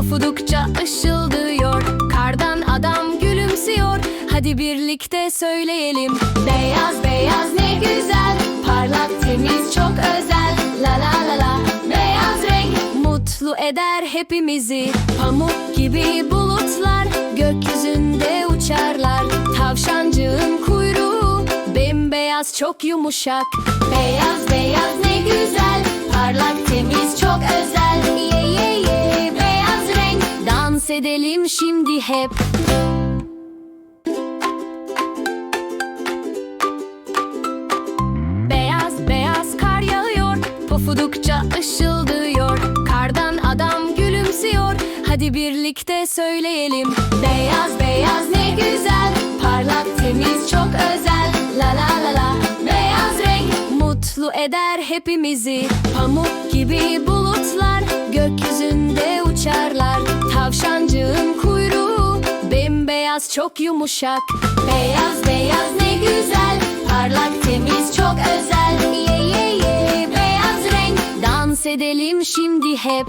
Pofudukça ışıldıyor. Kardan adam gülümsüyor. Hadi birlikte söyleyelim. Beyaz beyaz ne güzel. Parlak temiz çok özel. La la la la. Beyaz renk mutlu eder hepimizi. Pamuk gibi bulutlar Gökyüzünde uçarlar. Tavşancığın kuyruğu Bembeyaz çok yumuşak. Beyaz beyaz ne güzel. Parlak edelim şimdi hep. Beyaz beyaz kar yağıyor Pofudukça ışıldıyor. Kardan adam gülümsüyor Hadi birlikte söyleyelim. Beyaz beyaz ne güzel Parlak temiz çok özel. La la la la Beyaz renk mutlu eder hepimizi. Pamuk gibi bulutlar Gökyüzünde uçarlar Çok yumuşak. Beyaz beyaz ne güzel. Parlak temiz çok özel. Ye ye ye. Beyaz renk. Dans edelim şimdi hep.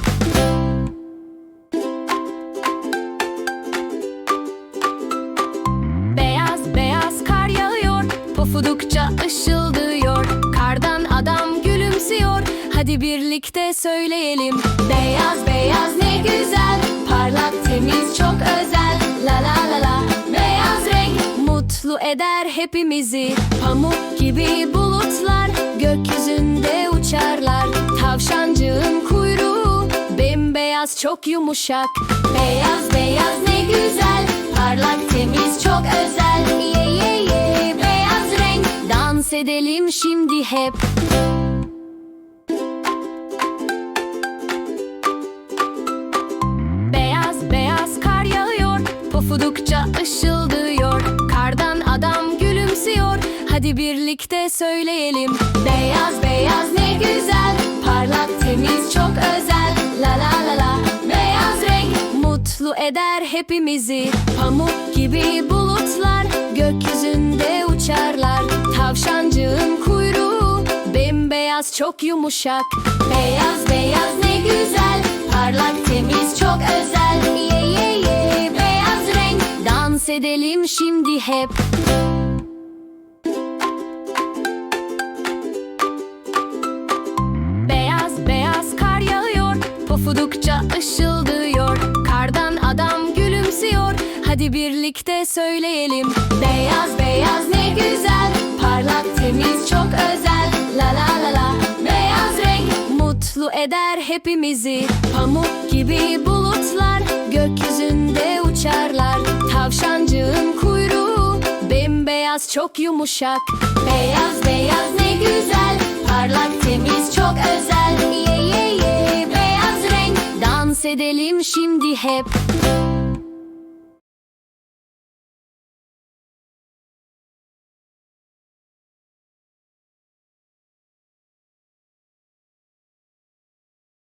Beyaz beyaz kar yağıyor. Pofudukça ışıldıyor. Kardan adam gülümsüyor. Hadi birlikte söyleyelim. Beyaz beyaz ne güzel. Parlak temiz çok özel. La la la eder hepimizi. Pamuk gibi bulutlar Gökyüzünde uçarlar. Tavşancığın kuyruğu Bembeyaz çok yumuşak. Beyaz beyaz ne güzel. Parlak temiz çok özel. Ye ye ye Beyaz renk. Dans edelim şimdi hep. Pofudukça ışıldıyor Hadi birlikte söyleyelim. Beyaz beyaz ne güzel. Parlak temiz çok özel. La la la la. Beyaz renk mutlu eder hepimizi. Pamuk gibi bulutlar Gökyüzünde uçarlar. Tavşancığın kuyruğu Bembeyaz çok yumuşak. Beyaz beyaz ne güzel. Parlak temiz çok özel. Ye ye ye. Beyaz renk. Dans edelim şimdi hep Pofudukça ışıldıyor. Kardan adam gülümsüyor. Hadi birlikte söyleyelim. Beyaz beyaz ne güzel. Parlak temiz çok özel. La la la la. Beyaz renk mutlu eder hepimizi. Pamuk gibi bulutlar Gökyüzünde uçarlar. Tavşancığın kuyruğu Bembeyaz çok yumuşak. Beyaz beyaz ne güzel. Parlak temiz çok özel Dans edelim şimdi hep